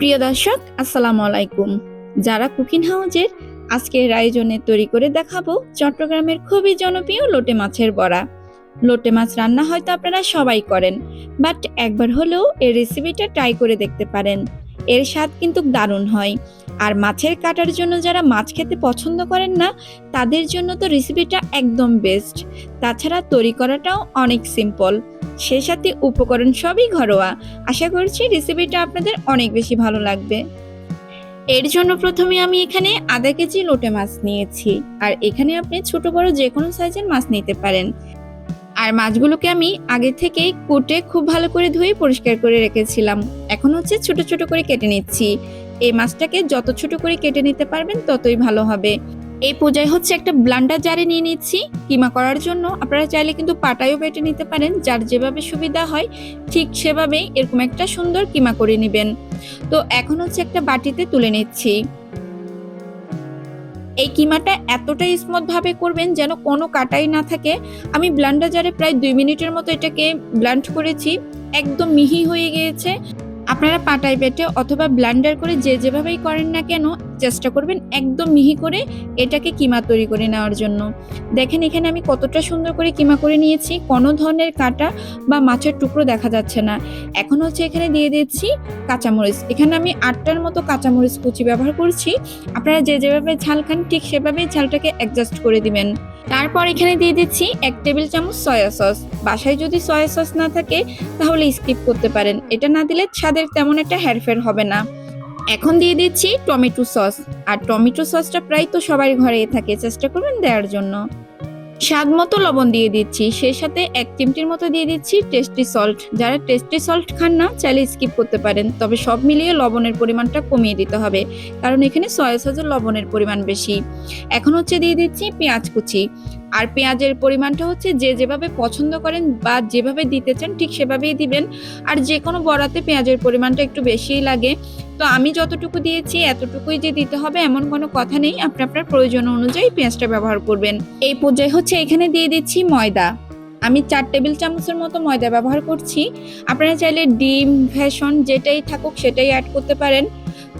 প্রিয় দর্শক, আসসালামু আলাইকুম। যারা কুকিং হাউজের আজকের আয়োজনে তৈরি করে দেখাবো চট্টগ্রামের খুবই জনপ্রিয় লোটে মাছের বড়া। লোটে মাছ রান্না হয়তো আপনারা সবাই করেন, বাট একবার হলেও এই রেসিপিটা ট্রাই করে দেখতে পারেন। এর স্বাদ কিন্তু দারুণ হয়। আর মাছের কাটার জন্য যারা মাছ খেতে পছন্দ করেন না, তাদের জন্য তো রেসিপিটা একদম বেস্ট তাছাড়া তৈরি করাটাও অনেক সিম্পল সে সাথে উপকরণ সবই ঘরোয়া। আশা করছি রেসিপিটা আপনাদের অনেক বেশি ভালো লাগবে। এর জন্য প্রথমে আমি এখানে আধা কেজি লোটে মাছ নিয়েছি। আর এখানে আপনি ছোট, বড় যে কোনো সাইজের মাছ নিতে পারেন। আর মাছগুলোকে আমি আগে থেকেই কুটে খুব ভালো করে ধুয়ে পরিষ্কার করে রেখেছিলাম। এখন হচ্ছে ছোট ছোট করে কেটে নিচ্ছি। এই মাছটাকে যত ছোট করে কেটে নিতে পারবেন, ততই ভালো হবে। এই পূজায় হচ্ছে একটা ব্লান্ডার জারে নিয়ে নিচ্ছি, কিমা করার জন্য। আপনারা চাইলে কিন্তু পাটায়ও বেটে নিতে পারেন, যার যেভাবে সুবিধা হয় ঠিক সেভাবেই এরকম একটা সুন্দর কিমা করে নেবেন। তো এখন হচ্ছে একটা বাটিতে তুলে নিচ্ছি। এই কিমাটা এতটাই স্মুথ ভাবে করবেন যেন কোনো কাটাই না থাকে। আমি ব্লান্ডার জারে প্রায় দুই মিনিটের মতো এটাকে ব্লান্ড করেছি, একদম মিহি হয়ে গিয়েছে। আপনারা পাটায় বেটে অথবা ব্লান্ডার করে যে যেভাবেই করেন না কেন, চেষ্টা করবেন একদম মিহি করে এটাকে কিমা তৈরি করে নেওয়ার জন্য। দেখেন এখানে আমি কতটা সুন্দর করে কিমা করে নিয়েছি। কোনো ধরনের কাটা বা মাছের টুকরো দেখা যাচ্ছে না। এখন হচ্ছে এখানে দিয়ে দিচ্ছি কাঁচামরিচ। এখানে আমি আটটার মতো কাঁচামরিচ কুচি ব্যবহার করছি। আপনারা যে যেভাবে ঝাল খান, ঠিক সেভাবেই ঝালটাকে অ্যাডজাস্ট করে দিবেন। তারপর এখানে দিয়ে দিচ্ছি এক টেবিল চামচ সয়া সস। বাসায় যদি সয়া সস না থাকে, তাহলে স্কিপ করতে পারেন। এটা না দিলে স্বাদের তেমন একটা হেরফের হবে না। এখন দিয়ে দিচ্ছি টমেটো সস। আর টমেটো সসটা প্রায় তো সবার ঘরেই থাকে, চেষ্টা করবেন দেওয়ার জন্য। স্বাদ মতো লবণ দিয়ে দিচ্ছি। সেই সাথে এক চিমটির মতো দিয়ে দিচ্ছি টেস্টি সল্ট যারা টেস্টি সল্ট খান না, চাইলে স্কিপ করতে পারেন। তবে সব মিলিয়ে লবণের পরিমাণটা কমিয়ে দিতে হবে। কারণ এখানে সয়া সসের লবণের পরিমাণ বেশি। এখন হচ্ছে দিয়ে দিচ্ছি পেঁয়াজ কুচি। আর পেঁয়াজের পরিমাণটা হচ্ছে যে যেভাবে পছন্দ করেন বা যেভাবে দিতে চান, ঠিক সেভাবেই দিবেন। আর যে কোনো বড়াতে পেঁয়াজের পরিমাণটা একটু বেশিই লাগে। তো আমি যতটুকু দিয়েছি, এতটুকুই যে দিতে হবে, এমন কোনো কথা নেই। আপনি আপনার প্রয়োজন অনুযায়ী পেঁয়াজটা ব্যবহার করবেন। এই পর্যায়ে হচ্ছে এখানে দিয়ে দিচ্ছি ময়দা। আমি চার টেবিল চামচের মতো ময়দা ব্যবহার করছি। আপনারা চাইলে ডিম, ভেষণ যেটাই থাকুক সেটাই অ্যাড করতে পারেন।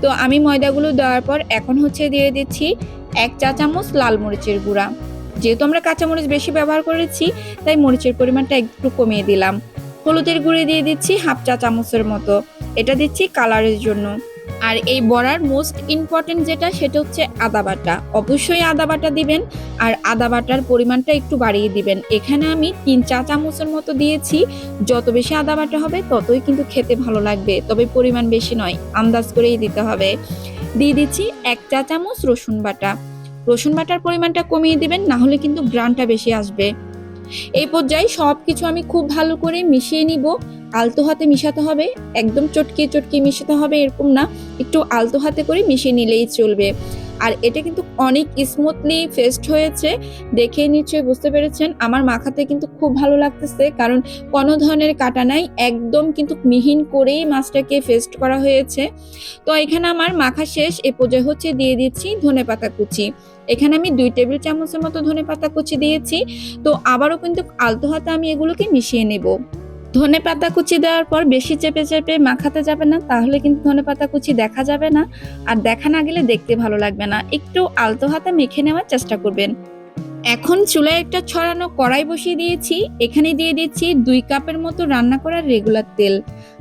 তো আমি ময়দাগুলো দেওয়ার পর এখন হচ্ছে দিয়ে দিচ্ছি এক চা চামচ লাল মরিচের গুঁড়া। যেহেতু আমরা কাঁচামরিচ বেশি ব্যবহার করেছি, তাই মরিচের পরিমাণটা একটু কমিয়ে দিলাম। হলুদের গুঁড়ি দিয়ে দিচ্ছি হাফ চা চামচের মতো। এটা দিচ্ছি কালারের জন্য। আর এই বড়ার মোস্ট ইম্পর্টেন্ট যেটা, সেটা হচ্ছে আদা বাটা। অবশ্যই আদা বাটা দিবেন, আর আদা বাটার পরিমাণটা একটু বাড়িয়ে দিবেন। এখানে আমি তিন চা চামচের মতো দিয়েছি। যত বেশি আদা বাটা হবে, ততই কিন্তু খেতে ভালো লাগবে। তবে পরিমাণ বেশি নয়, আন্দাজ করেই দিতে হবে। দিয়ে দিচ্ছি এক চা চামচ রসুন বাটা। রসুন বাটার পরিমাণটা কমিয়ে দিবেন না হলে কিন্তু গ্রানটা বেশি আসবে। এই পর্যায়ে সব কিছু আমি খুব ভালো করে মিশিয়ে নিব। আলতো হাতে মিশাতে হবে, একদম চটকিয়ে চটকিয়ে মিশাতে হবে এরকম না। একটু আলতো হাতে করে মিশিয়ে নিলেই চলবে। আর এটা কিন্তু অনেক স্মুথলি ফেস্ট হয়েছে, দেখে নিশ্চয়ই বুঝতে পেরেছেন। আমার মাখাতে কিন্তু খুব ভালো লাগতেছে, কারণ কোনো ধরনের কাটা নাই, একদম কিন্তু মিহিন করেই মাছটাকে ফেস্ট করা হয়েছে। তো এখানে আমার মাখা শেষ, এ পর্যায়ে হচ্ছে দিয়ে দিচ্ছি ধনে পাতা কুচি। এখানে আমি দুই টেবিল চামচের মতো ধনে পাতা কুচি দিয়েছি। তো আবারও কিন্তু আলতো হাতে আমি এগুলোকে মিশিয়ে নেব। ধনে পাতা কুচি দেওয়ার পর বেশি চেপে চেপে মাখাতে যাবে না, তাহলে কিন্তু ধনে পাতা কুচি দেখা যাবে না। আর দেখা না গেলে দেখতে ভালো লাগবে না। একটু আলতো হাতে মেখে নেওয়ার চেষ্টা করবেন। এখন চুলায় একটা ছড়ানো কড়াই বসিয়ে দিয়েছি। এখানে দিয়ে দিচ্ছি দুই কাপের মতো রান্না করার রেগুলার তেল।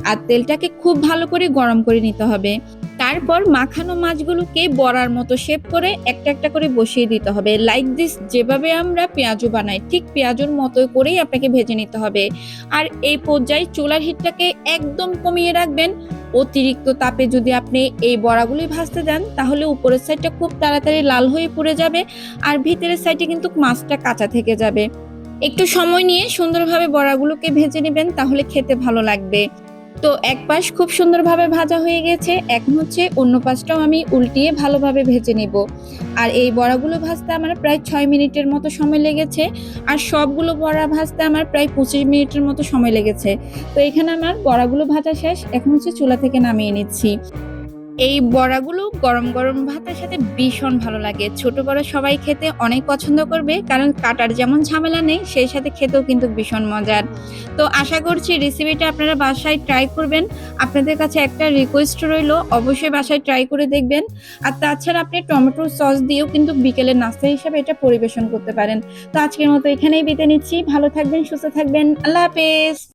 আর তেলটাকে খুব ভালো করে গরম করে নিতে হবে। তারপর মাখানো মাছগুলোকে বড়ার মতো শেপ করে একটা একটা করে বসিয়ে দিতে হবে। লাইক দিস যেভাবে আমরা পেঁয়াজু বানাই, ঠিক পেঁয়াজুর মতো করেই আপনাকে ভেজে নিতে হবে। আর এই পর্যায়ে চুলার হিটটাকে একদম কমিয়ে রাখবেন। অতিরিক্ত তাপে যদি আপনি এই বড়াগুলি ভাজতে দেন তাহলে উপরের সাইডটা খুব তাড়াতাড়ি লাল হয়ে পড়ে যাবে আর ভিতরের সাইডে কিন্তু মাছটা কাঁচা থেকে যাবে। একটু সময় নিয়ে সুন্দরভাবে বড়াগুলোকে ভেজে নেবেন, তাহলে খেতে ভালো লাগবে। তো এক পাশ খুব সুন্দরভাবে ভাজা হয়ে গেছে এখন হচ্ছে অন্য পাশটাও আমি উল্টিয়ে ভালোভাবে ভেজে নেব। আর এই বড়াগুলো ভাজতে আমার প্রায় ছয় মিনিটের মতো সময় লেগেছে, আর সবগুলো বড়া ভাজতে আমার প্রায় পঁচিশ মিনিটের মতো সময় লেগেছে। তো এখানে আমার বড়াগুলো ভাজা শেষ, এখন হচ্ছে চুলা থেকে নামিয়ে নিচ্ছি। এই বড়াগুলো গরম গরম ভাতের সাথে ভীষণ ভালো লাগে। ছোট বড় সবাই খেতে অনেক পছন্দ করবে, কারণ কাটার যেমন ঝামেলা নেই, সেই সাথে খেতেও কিন্তু ভীষণ মজার। তো আশা করছি রেসিপিটা আপনারা বাসায় ট্রাই করবেন। আপনাদের কাছে একটা রিকোয়েস্ট রইল, অবশ্যই বাসায় ট্রাই করে দেখবেন। আর তাছাড়া আপনি টমেটো সস দিয়েও কিন্তু বিকেলের নাস্তা হিসাবে এটা পরিবেশন করতে পারেন। তো আজকের মতো এখানেই বিতে নিচ্ছি। ভালো থাকবেন, সুস্থ থাকবেন। আল্লাহ হাফেজ।